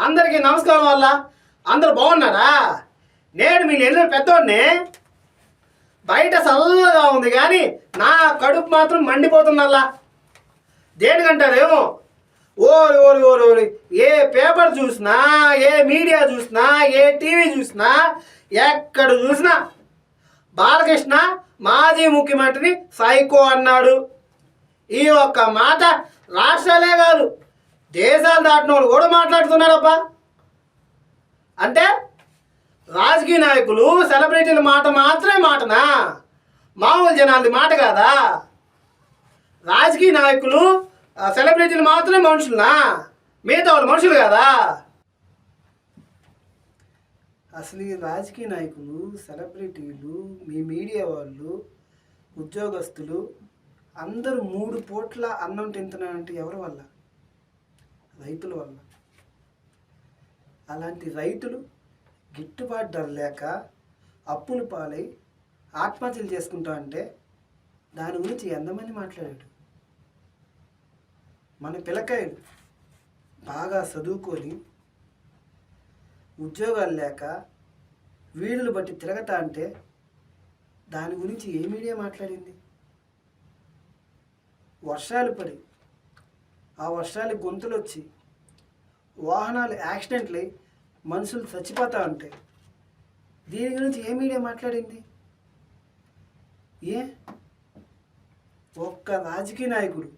అందరికీ నమస్కారం వల్ల అందరు బాగున్నారా? నేను మీ నెల్లూరు పెద్దోడిని. బయట చల్లగా ఉంది కానీ నా కడుపు మాత్రం మండిపోతుందల్లా దేనికంటారేమో ఓరి ఓరి ఓరి ఓరి. ఏ పేపర్ చూసినా ఏ మీడియా చూసినా ఏ టీవీ చూసినా ఎక్కడ చూసినా బాలకృష్ణ మాజీ ముఖ్యమంత్రిని సైకో అన్నాడు. ఈ ఒక్క మాట రాష్ట్రాలే కాదు దేశాలు దాటిన వాళ్ళు కూడా మాట్లాడుతున్నారబ్బా. అంటే రాజకీయ నాయకులు సెలబ్రిటీల మాట మాత్రమే మాటనా? మామూలు జనాలది మాట కాదా? రాజకీయ నాయకులు సెలబ్రిటీలు మాత్రమే మనుషులనా? మిగతా వాళ్ళు మనుషులు కాదా? అసలు ఈ రాజకీయ నాయకులు సెలబ్రిటీలు మీ మీడియా వాళ్ళు ఉద్యోగస్తులు అందరూ మూడు పూట్ల అన్నం తింటున్నారంటే ఎవరి వల్ల? రైతుల వల్ల అలాంటి రైతులు గిట్టుబాటు ధర లేక అప్పులు పాలై ఆత్మహత్యలు చేసుకుంటా అంటే దాని గురించి ఎంతమంది మాట్లాడాడు మన పిల్లకాయలు బాగా చదువుకొని ఉద్యోగాలు లేక వీడులు బట్టి తిరగతా అంటే దాని గురించి ఏ మీడియా మాట్లాడింది? వర్షాలు పడి ఆ వర్షాలు గొంతులు వచ్చి వాహనాలు యాక్సిడెంట్లు అయి మనుషులు చచ్చిపోతా ఉంటాయి దీని గురించి ఏ మీడియా మాట్లాడింది? ఏ? ఒక్క రాజకీయ నాయకుడు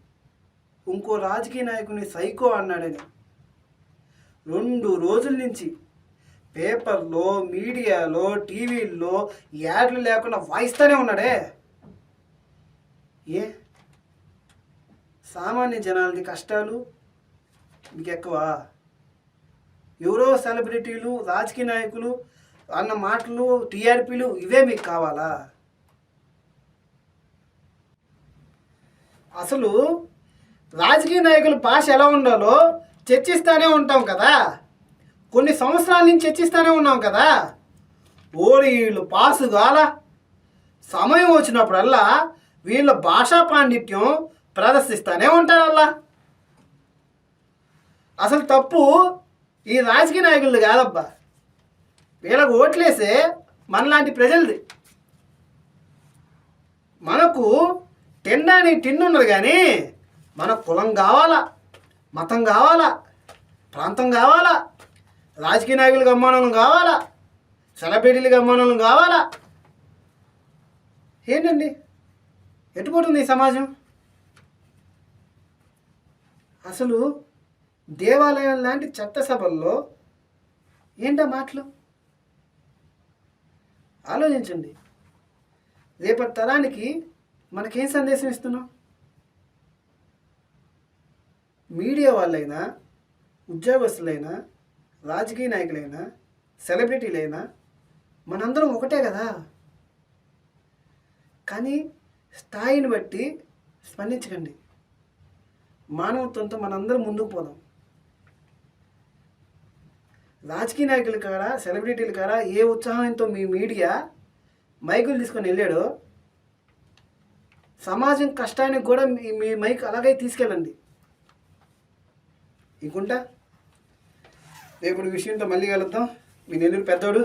ఇంకో రాజకీయ నాయకుడిని సైకో అన్నాడని. రెండు రోజుల నుంచి పేపర్లో మీడియాలో టీవీల్లో యాడ్లు లేకుండా వాయిస్తూనే ఉన్నాడే. ఏ? సామాన్య జనాలది కష్టాలు మీకు ఎక్కువ ఎవరో సెలబ్రిటీలు రాజకీయ నాయకులు అన్న మాటలు టీఆర్పీలు ఇవే మీకు కావాలా? అసలు రాజకీయ నాయకుల భాష ఎలా ఉండాలో చర్చిస్తూనే ఉంటాం కదా. కొన్ని సంవత్సరాల నుంచి చర్చిస్తూనే ఉన్నాం కదా. ఓడి వీళ్ళు పాసు కాల సమయం వచ్చినప్పుడల్లా వీళ్ళ భాషా పాండిత్యం ప్రదర్శిస్తూనే ఉంటాడు అలా అసలు తప్పు ఈ రాజకీయ నాయకులు కాదబ్బా. వీళ్ళకు ఓట్లేసే మనలాంటి ప్రజలది. మనకు తినడానికి తిండి ఉన్నది కానీ మన కులం కావాలా మతం కావాలా ప్రాంతం కావాలా రాజకీయ నాయకులకు అమ్మానం కావాలా సెలబ్రిటీలకు అమ్మానం కావాలా? ఏంటండి? ఎటుపోతుంది ఈ సమాజం? అసలు దేవాలయం లాంటి చట్టసభల్లో సభల్లో ఏంటా మాటలు? ఆలోచించండి. రేపటి తరానికి మనకేం సందేశం ఇస్తున్నాం మీడియా వాళ్ళైనా ఉద్యోగస్తులైనా రాజకీయ నాయకులైనా సెలబ్రిటీలైనా మనందరం ఒకటే కదా? కానీ స్థాయిని బట్టి స్పందించకండి. మానవత్వంతో మనందరం ముందుకు పోదాం. రాజకీయ నాయకుల కాడ సెలబ్రిటీల కాడ ఏ ఉత్సాహంతో మీ మీడియా మైకులు తీసుకొని వెళ్ళాడో సమాజం కష్టానికి కూడా మీ మీ మైక్ అలాగే తీసుకెళ్ళండి. ఇంకుంటా రేపు విషయంతో మళ్ళీ కలుద్దాం. మీ నెల్లూరు పెద్దోడు